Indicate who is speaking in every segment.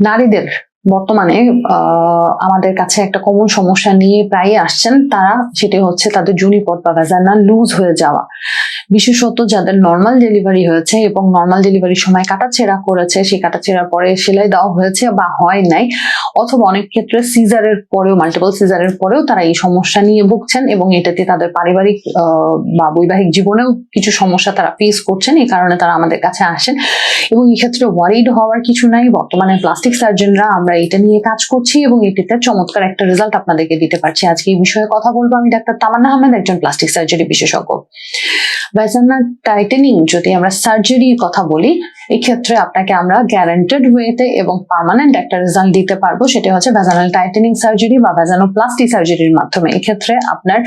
Speaker 1: নারীদের বর্তমানে আমাদের কাছে একটা কমন সমস্যা নিয়ে প্রায় আসছেন তারা, সেটি হচ্ছে তাদের জুনি পদ বা ভ্যাজানা লুজ হয়ে যাওয়া। বিশেষত যাদের নর্মাল ডেলিভারি হয়েছে এবং নর্মাল ডেলিভারির সময় কাটাছেঁড়া করেছে, সেই কাটাছেঁড়ার পরে সেলাই দেওয়া হয়েছে বা হয় নাই, অথবা অনেক ক্ষেত্রে সিজারের পরেও মাল্টিপল সিজারের পরেও তারা এই সমস্যা নিয়ে ভুগছেন এবং এটাতে তাদের পারিবারিক বা বৈবাহিক জীবনেও কিছু সমস্যা তারা ফেস করছেন, এই কারণে তারা আমাদের কাছে আসেন। এবং এই ক্ষেত্রে ওয়ারিড হওয়ার কিছু নাই, বর্তমানে প্লাস্টিক সার্জনরা আমরা এটা নিয়ে কাজ করছি এবং এটিতে চমৎকার একটা রেজাল্ট আপনাদেরকে দিতে পারছি। আজকে এই বিষয়ে কথা বলব আমি ডাক্তার তামান্না আহমেদ, একজন প্লাস্টিক সার্জারি বিশেষজ্ঞ। ভ্যাজানা টাইটেনিং যদি আমরা সার্জারির কথা বলি, এক্ষেত্রে আপনাকে আমরা গ্যারান্টেড ওয়েতে এবং পার্মানেন্ট একটা রেজাল্ট দিতে পারব। সেটা হচ্ছে ভ্যাজানাল টাইটেনিং সার্জারি বা ভ্যাজানোপ্লাস্টি সার্জারির মাধ্যমে। এক্ষেত্রে আপনার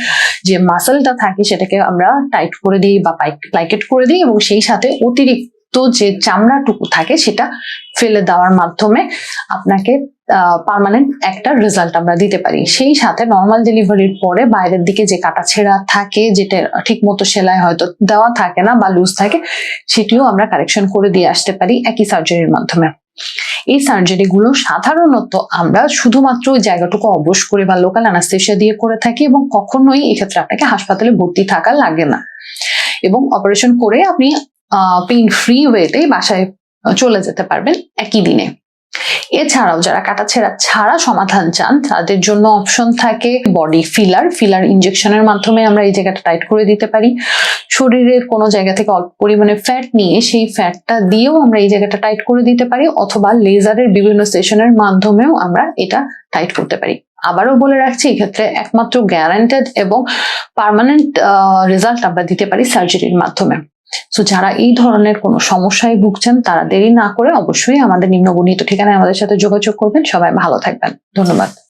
Speaker 1: যে মাসেলটা থাকে, সেটাকে আমরা টাইট করে দিই বা প্লাইকেট করে দিই এবং সেই সাথে অতিরিক্ত যে চামড়াটুকু থাকে, সেটা ফেলে দেওয়ার মাধ্যমে আপনাকে পার্মানেন্ট একটা রেজাল্ট আমরা দিতে পারি। সেই সাথে নর্মাল ডেলিভারির পরে বাইরের দিকে যে কাটা ছেঁড়া থাকে, যেটা ঠিক মতো সেলাই হয়তো দেওয়া থাকে না বা লুজ থাকে, সেটিও আমরা কারেকশন করে দিয়ে আসতে পারি একই সার্জারির মাধ্যমে। এই সার্জারি গুলো সাধারণত আমরা শুধুমাত্র জায়গাটুকু অবশ করে বা লোকাল অ্যানাস্থেশিয়া দিয়ে করে থাকি এবং কখনোই এক্ষেত্রে আপনাকে হাসপাতালে ভর্তি থাকা লাগে না। এবং অপারেশন করে আপনি পেইন ফ্রি ওয়েতে বাসায় চলে যেতে পারবেন একই দিনে। এছাড়াও যারা কাটাছেঁড়া ছাড়া সমাধান চান, তাদের জন্য অপশন থাকে বডি ফিলার ফিলার ইনজেকশনের মাধ্যমে আমরা এই জায়গাটা টাইট করে দিতে পারি। শরীরের কোনো জায়গা থেকে অল্প পরিমাণে ফ্যাট নিয়ে সেই ফ্যাটটা দিয়েও আমরা এই জায়গাটা টাইট করে দিতে পারি, অথবা লেজারের বিভিন্ন সেশনের মাধ্যমেও আমরা এটা টাইট করতে পারি। আবারও বলে রাখছি, এক্ষেত্রে একমাত্র গ্যারান্টেড এবং পার্মানেন্ট রেজাল্ট আমরা দিতে পারি সার্জারির মাধ্যমে। সো যারা এই ধরনের কোনো সমস্যায় ভুগছেন, তারা দেরি না করে অবশ্যই আমাদের নিম্নবর্ণিত ঠিকানায় আমাদের সাথে যোগাযোগ করবেন। সবাই ভালো থাকবেন। ধন্যবাদ।